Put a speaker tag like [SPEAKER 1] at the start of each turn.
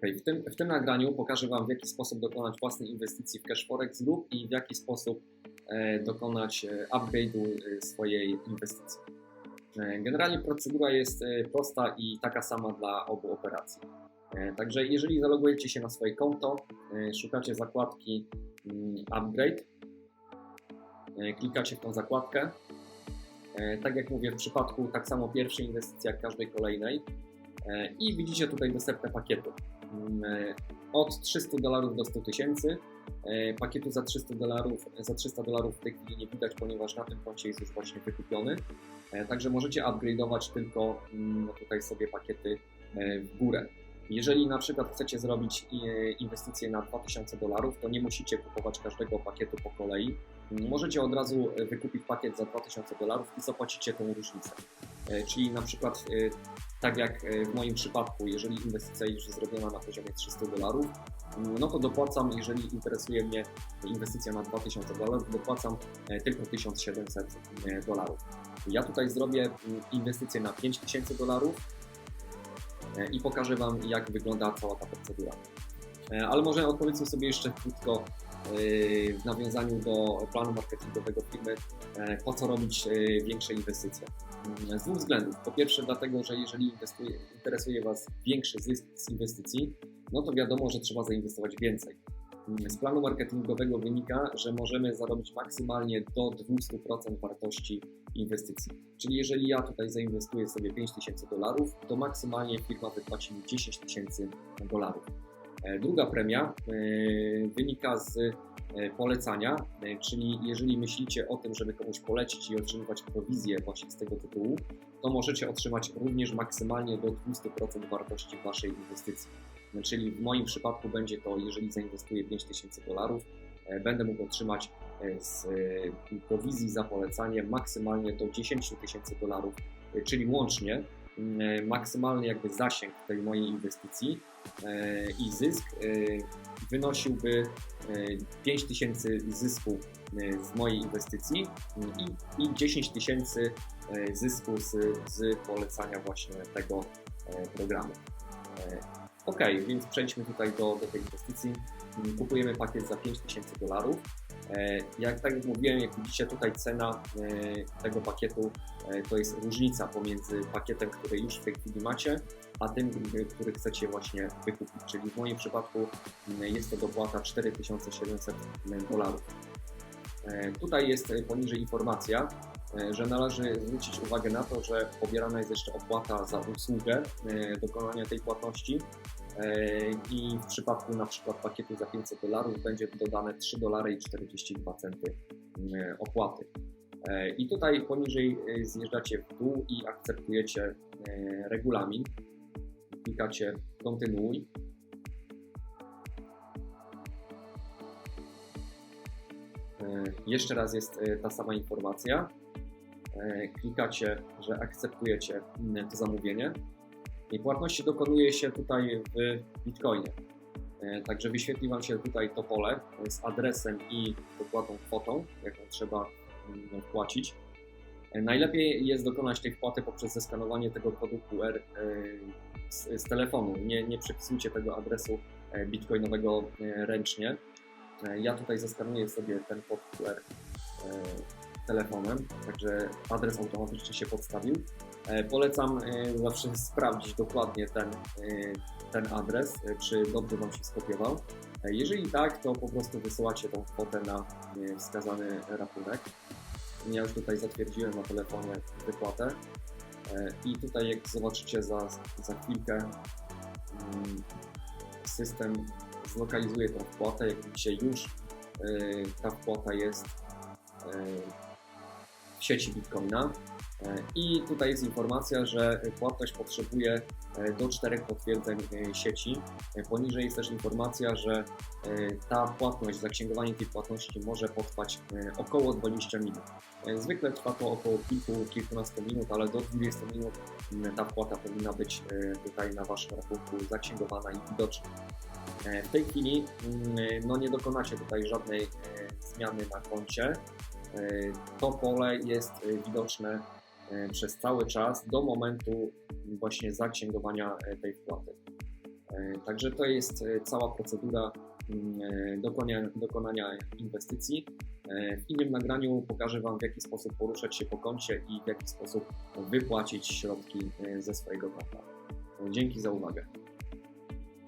[SPEAKER 1] Okay, w, tym, w tym nagraniu pokażę Wam, w jaki sposób dokonać własnej inwestycji w CashForex Group i w jaki sposób e, dokonać e, upgrade'u e, swojej inwestycji. Generalnie procedura jest prosta i taka sama dla obu operacji. Także jeżeli zalogujecie się na swoje konto, szukacie zakładki mm, Upgrade, klikacie w tą zakładkę. Tak jak mówię, w przypadku tak samo pierwszej inwestycji jak każdej kolejnej i widzicie tutaj dostępne pakiety. Mm, e, Od 300 dolarów do 100 tysięcy. E, Pakietu za 300 dolarów, za 300 dolarów w tej chwili nie widać, ponieważ na tym koncie jest już właśnie wykupiony. E, Także możecie upgrade'ować tylko mm, tutaj sobie pakiety e, w górę. Jeżeli na przykład chcecie zrobić e, inwestycję na 2000 dolarów, to nie musicie kupować każdego pakietu po kolei. Możecie od razu e, wykupić pakiet za 2000 dolarów i zapłacicie tą różnicę. E, Czyli na przykład e, tak jak e, w moim przypadku, jeżeli inwestycja już jest zrobiona na poziomie 300 dolarów, no to dopłacam, jeżeli interesuje mnie inwestycja na 2000 dolarów, dopłacam e, tylko 1700 e, dolarów. Ja tutaj zrobię mm, inwestycję na 5000 dolarów i pokażę Wam, jak wygląda cała ta procedura. Ale może odpowiedzmy sobie jeszcze krótko w nawiązaniu do planu marketingowego firmy, e, po co robić e, większe inwestycje. Z dwóch względów. Po pierwsze, dlatego, że jeżeli interesuje Was większy zysk z inwestycji, no to wiadomo, że trzeba zainwestować więcej. Z planu marketingowego wynika, że możemy zarobić maksymalnie do 200% wartości inwestycji. Czyli jeżeli ja tutaj zainwestuję sobie 5000 dolarów, to maksymalnie firma wypłaci mi 10 tysięcy dolarów. E, Druga premia e, wynika z e, polecania, czyli jeżeli myślicie o tym, żeby komuś polecić i otrzymywać prowizję właśnie z tego tytułu, to możecie otrzymać również maksymalnie do 200% wartości waszej inwestycji. Czyli w moim przypadku będzie to, jeżeli zainwestuję 5000 dolarów, będę mógł otrzymać z prowizji za polecanie maksymalnie do 10 tysięcy dolarów, czyli łącznie maksymalny jakby zasięg tej mojej inwestycji e, i zysk e, wynosiłby e, 5 tysięcy zysku e, z mojej inwestycji i, i 10 tysięcy e, zysku z, z polecania właśnie tego e, programu. E, Ok, więc przejdźmy tutaj do, do tej inwestycji. Kupujemy pakiet za 5000 dolarów. E, Jak tak jak mówiłem, jak widzicie tutaj cena e, tego pakietu e, to jest różnica pomiędzy pakietem, który już w tej chwili macie, a tym, który chcecie właśnie wykupić. Czyli w moim przypadku jest to dopłata 4700 dolarów. Tutaj jest poniżej informacja, że należy zwrócić uwagę na to, że pobierana jest jeszcze opłata za usługę dokonania tej płatności i w przypadku na przykład pakietu za 500 dolarów będzie dodane 3 dolary i 42 centy e, opłaty. E, I tutaj poniżej e, zjeżdżacie w dół i akceptujecie e, regulamin. Klikacie kontynuuj. E, Jeszcze raz jest e, ta sama informacja. E, Klikacie, że akceptujecie to zamówienie. Płatności dokonuje się tutaj w Bitcoinie. E, Także wyświetli Wam się tutaj to pole z adresem i dokładną kwotą, jaką trzeba mm, wpłacić. E, Najlepiej jest dokonać tej wpłaty poprzez zeskanowanie tego kodu QR e, z, z telefonu. Nie, nie przepisujcie tego adresu bitcoinowego ręcznie. Ja tutaj zeskanuję sobie ten kod QR telefonem, także adres automatycznie się podstawił. E, Polecam e, zawsze sprawdzić dokładnie ten, e, ten adres, czy dobrze Wam się skopiował. Jeżeli tak, to po prostu wysyłacie tą kwotę na wskazany rachunek. Ja już tutaj zatwierdziłem na telefonie wypłatę i tutaj jak zobaczycie za, za chwilkę mm, system zlokalizuje tą wpłatę. Jak widzicie już ta wpłata jest sieci Bitcoina. E, I tutaj jest informacja, że płatność potrzebuje e, do czterech potwierdzeń e, sieci. Poniżej jest też informacja, że ta płatność, zaksięgowanie tej płatności może potrwać około 20 minut. Zwykle trwa to około kilku, kilkunastu minut, ale do 20 minut ta wpłata powinna być tutaj na Waszym rachunku zaksięgowana i widoczna. W tej chwili no, nie dokonacie tutaj żadnej zmiany na koncie. E, To pole jest e, widoczne e, przez cały czas do momentu właśnie zaksięgowania tej wpłaty. Także to jest cała procedura mm, dokonania, inwestycji. W innym nagraniu pokażę Wam, w jaki sposób poruszać się po koncie i w jaki sposób wypłacić środki ze swojego konta. Dzięki za uwagę.